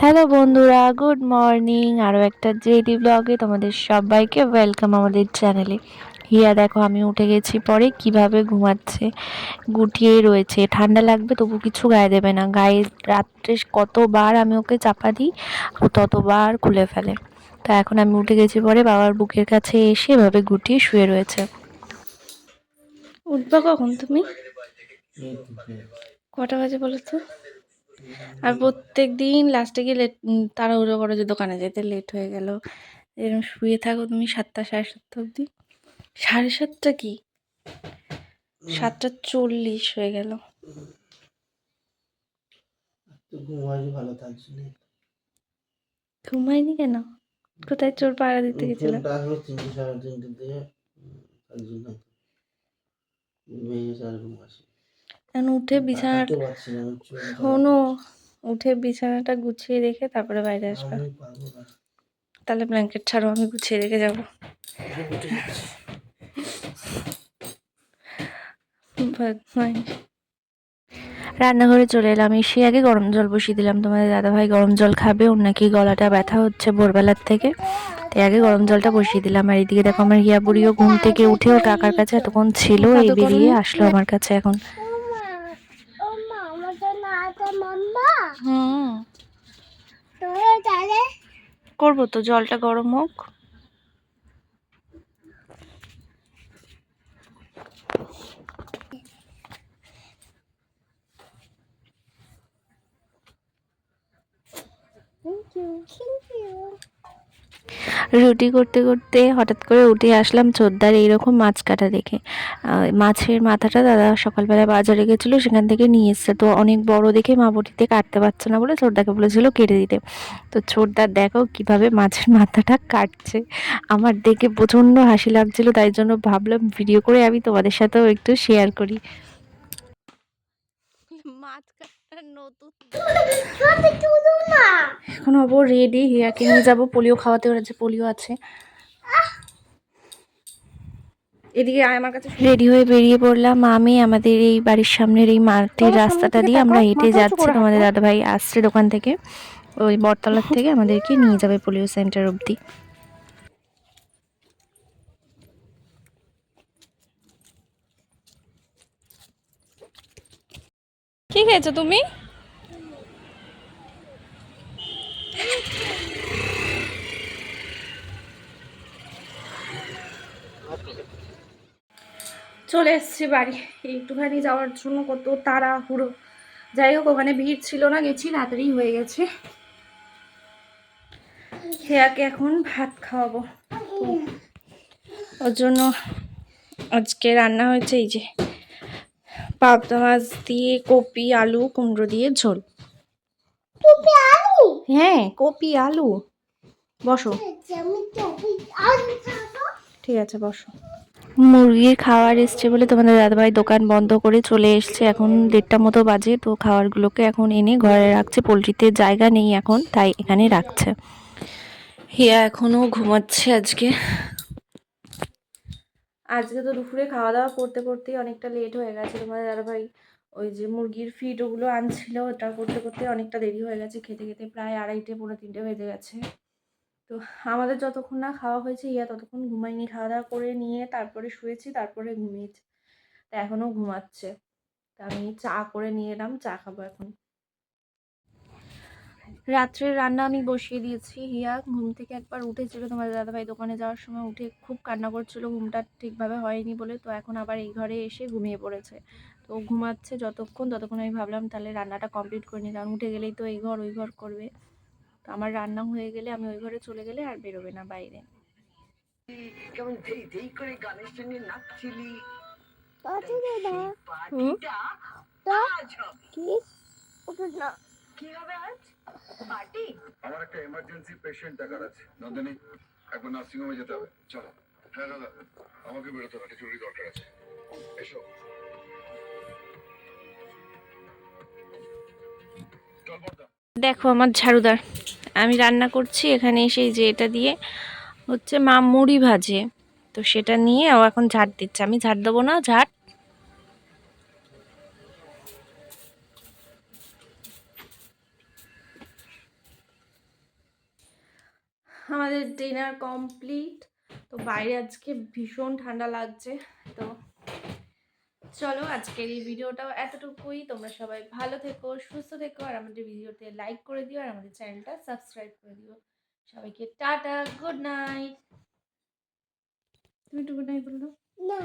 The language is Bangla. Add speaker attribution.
Speaker 1: হ্যালো বন্ধুরা, গুড মর্নিং। আরও একটা জেডি ব্লগে তোমাদের সবাইকে ওয়েলকাম আমাদের চ্যানেলে। হিয়া, দেখো, আমি উঠে গেছি পরে কীভাবে ঘুমাচ্ছে। গুটিয়ে রয়েছে। ঠান্ডা লাগবে, তবু কিছু গায়ে দেবে না। গায়ে রাত্রে কতবার আমি ওকে চাপা দিই, ও ততবার খুলে ফেলে। তা এখন আমি উঠে গেছি পরে বাবার বুকের কাছে এসে এভাবে গুটিয়ে শুয়ে রয়েছে। উঠবা কখন তুমি? কটা বাজে বলো তো? আর প্রত্যেক দিন লাস্টে গিয়ে লেট তাড়াহুড়ো করো যে দোকানে যেতে লেট হয়ে গেল। এরকম শুয়ে থাকো তুমি সাতটা সাড়ে সাতটা অবধি। সাড়ে সাতটা কি? সাতটা চল্লিশ হয়ে গেল। ঘুমাইনি কেন? কোথায় চোর পাড়া দিতে
Speaker 2: সাড়ে তিনটে থেকে
Speaker 1: এখন উঠে বিছানাটা
Speaker 2: হাঁটতে পারছি না আমি চোখ
Speaker 1: শোনো উঠে বিছানাটা গুছিয়ে রেখে তারপরে বাইরে আসবে। তাহলে ব্ল্যাঙ্কেট ছাড়ো আমি গুছিয়ে রেখে যাব। রান্নাঘরে চলে এলাম এসে আগে গরম জল বসিয়ে দিলাম। তোমাদের দাদাভাই গরম জল খাবে ওর নাকি গলাটা ব্যথা হচ্ছে ভোরবেলার থেকে। তাই আগে গরম জলটা বসিয়ে দিলাম। আর এদিকে দেখো আমার হিয়া বুড়িও ঘুম থেকে উঠে ওর কাকার কাছে এতক্ষণ ছিল এই বেরিয়ে আসলো আমার কাছে এখন
Speaker 3: ওমা আমাদের না আছে মাম্মা।
Speaker 1: হুম।
Speaker 3: তাহলে
Speaker 1: করব তো জলটা গরম হোক।
Speaker 3: Thank you. Thank ইউ
Speaker 1: রুটি করতে করতে হঠাৎ করে উঠে আসলাম চোদ্দার এইরকম মাছ কাটা দেখে। মাছের মাথাটা দাদা সকালবেলা বাজারে গেছিল, সেখান থেকে নিয়ে এসছে। তো অনেক বড় দেখে মা বটিতে কাটতে পারছে না বলে ছোটদাকে বলেছিল কেটে দিতে। তো ছোটদার দেখো কীভাবে মাছের মাথাটা কাটছে। আমার দেখে প্রচণ্ড হাসি লাগছিল, তাই জন্য ভাবলাম ভিডিও করে আমি তোমাদের সাথেও একটু শেয়ার করি মাছ
Speaker 3: সত্যি
Speaker 1: এখন হব রেডি হিয়াকে নিয়ে যাব পোলিও খাওয়াতে ওরা যে পোলিও আছে। এদিকে আমার কাছে রেডি হয়ে বেরিয়ে পড়লাম আমি আমাদের এই বাড়ির সামনের এই
Speaker 3: সামনে
Speaker 1: রাস্তাটা দিয়ে আমরা হেঁটে যাচ্ছি।
Speaker 3: হাঁটো।
Speaker 1: দাদাভাই আসছে দোকান থেকে ওই বটতলার থেকে আমাদেরকে নিয়ে যাবে পোলিও সেন্টার অবধি। কি খেয়েছো তুমি? চলে এসেছি বাড়ি। একটুখানি যাওয়ার জন্য কত তাড়াহুড়ো। যাই হোক ওখানে ভিড় ছিল না গেছি তাড়াতাড়ি হয়ে গেছে। হেয়াকে এখন ভাত খাওয়াবো। ওর জন্য আজকে রান্না হয়েছে এই যে পাবদা মাছ দিয়ে কপি আলু কুমড়ো দিয়ে ঝোল। হ্যাঁ কপি আলু। বসো।
Speaker 3: খাব।
Speaker 1: ঠিক আছে বসো। মুরগির খাওয়ার এসছে বলে তোমাদের দাদাভাই দোকান বন্ধ করে চলে এসছে। এখন দেড়টা মতো বাজে, তো খাবারগুলোকে এখন এনে ঘরে রাখছে। পোলট্রিতে জায়গা নেই এখন, তাই এখানে রাখছে। হিয়া এখনও ঘুমাচ্ছে আজকে। আজকে তো দুপুরে খাওয়া দাওয়া করতে করতেই অনেকটা লেট হয়ে গেছে তোমাদের দাদাভাই। ওই যে মুরগির ফিড ওগুলো আনছিল, ওটা করতে করতে অনেকটা দেরি হয়ে গেছে। খেতে খেতে প্রায় আড়াইটে, পৌনে তিনটে বেজে গেছে। তো আমাদের যতক্ষণ না খাওয়া হয়েছে, ইয়া ততক্ষণ ঘুমাইনি খাওয়া দাওয়া করে নিয়ে তারপরে শুয়েছি, তারপরে ঘুমিয়েছি। তা এখনও ঘুমাচ্ছে। তা আমি চা করে নিয়ে এলাম, চা খাব এখন। রাত্রের রান্না আমি বসিয়ে দিয়েছি। হিয়া ঘুম থেকে একবার উঠেছিল। তোমাদের দাদাভাই দোকানে যাওয়ার সময় উঠে খুব কান্না করছিল। ঘুমটা ঠিকভাবে হয়নি বলে তো এখন আবার এই ঘরে এসে ঘুমিয়ে পড়েছে। তো ঘুমাচ্ছে যতক্ষণ, ততক্ষণ আমি ভাবলাম তাহলে রান্নাটা কমপ্লিট করে নিই। কারণ উঠে গেলেই তো এই ঘর, ওই ঘর করবে। তো আমার রান্না হয়ে গেলে আমি ওই ঘরে চলে গেলে আর বেরোবে না বাইরে।
Speaker 4: কেমন ধেই ধেই করে গানের সঙ্গে নাচছিলি?
Speaker 3: কি? ওটা না
Speaker 4: কি হবে আজ? পার্টি?
Speaker 5: আমার একটা এমার্জেন্সি পেশেন্ট দেখার আছে। নন্দিনী একবার নার্সিং হোমে যেতে হবে। চলো। হ্যাঁ দাদা। আমাকে বেরোতে হবে একটা জরুরি দরকার আছে। এসো।
Speaker 1: দেখো আমার ঝাড়ুদার। আমি রান্না করছি, এখানে এসে যে এটা দিয়ে হচ্ছে মা মুড়ি ভাজে। তো সেটা নিয়ে ও এখন ঝাড় দিচ্ছে। আমি ঝাড় দেবো না, ঝাড়। আমাদের ডিনার কমপ্লিট তো বাইরে আজকে ভীষণ ঠান্ডা লাগছে। তো চলো, আজকের এই ভিডিওটাও এতটুকুই। তোমরা সবাই ভালো থেকো, সুস্থ থেকো, আর আমাদের ভিডিওতে লাইক করে দিও, আর আমাদের চ্যানেলটা সাবস্ক্রাইব করে দিও। সবাইকে টাটা গুড নাইট তুমি একটু গুড নাইট বলো
Speaker 3: না।